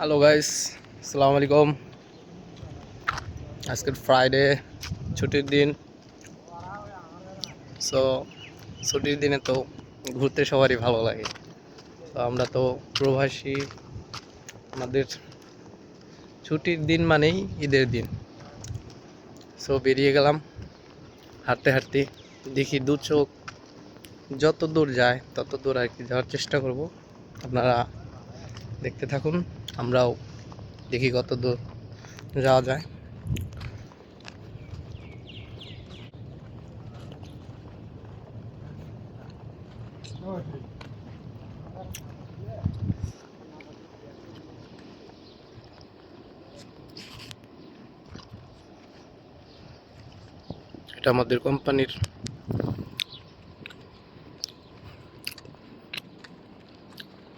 Hello guys আসসালামু আলাইকুম আজকের ফ্রাইডে ছুটির দিন। সো ছুটির দিনে তো ঘুরতে সবারই ভালো লাগে। তো আমরা তো প্রবাসী। আমাদের ছুটির দিন মানেই ঈদের দিন। সো বেরিয়ে গেলাম। হাঁটতে হাঁটতে দেখি দু চোখ। যত দূর যায় তত দূর আর কি যাওয়ার চেষ্টা করব। আপনারা দেখতে থাকুন। আমরাও দেখি কত দূর যাওয়া যায়। এটা আমাদের কোম্পানির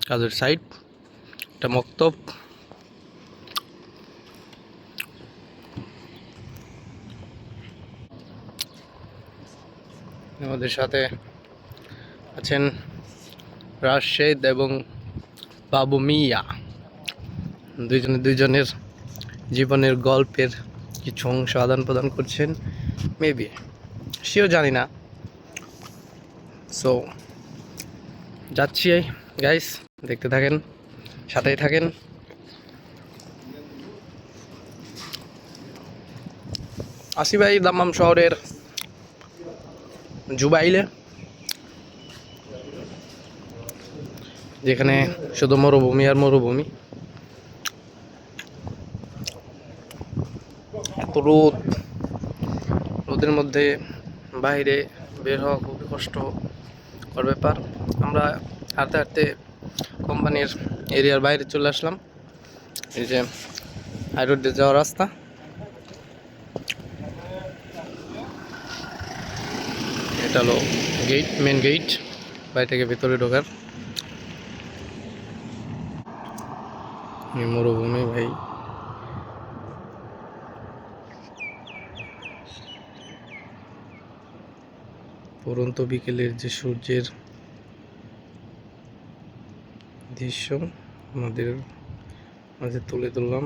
কাজের সাইট এটা মক্তব। আমাদের সাথে আছেন রাশেদ এবং বাবু মিয়া। দুইজনে দুইজনের জীবনের গল্পের কিছু অংশ আদান প্রদান করছেন, মেবি। সেও জানি না। সো যাচ্ছি গাইস দেখতে থাকেন। সাথেই থাকেন। আসি ভাই, দাম্মাম শহরের জুবাইলে। যেখানে শুধু মরুভূমি আর মরুভূমি। এত রোদ। রোদের মধ্যে বাইরে বের হওয়া খুবই কষ্টকর ব্যাপার। আমরা হাঁটতে হাঁটতে কোম্পানির এরিয়ার বাইরে চলে আসলাম। এই যে হাই রোড দিয়ে যাওয়ার রাস্তা। এটা হলো গেট মেন গেট বাড়ি থেকে ভেতরে ঢোকার। মরুভূমি ভাই। পরন্ত বিকেলের যে সূর্যের দৃশ্য আমাদের মাঝে তুলে ধরলাম।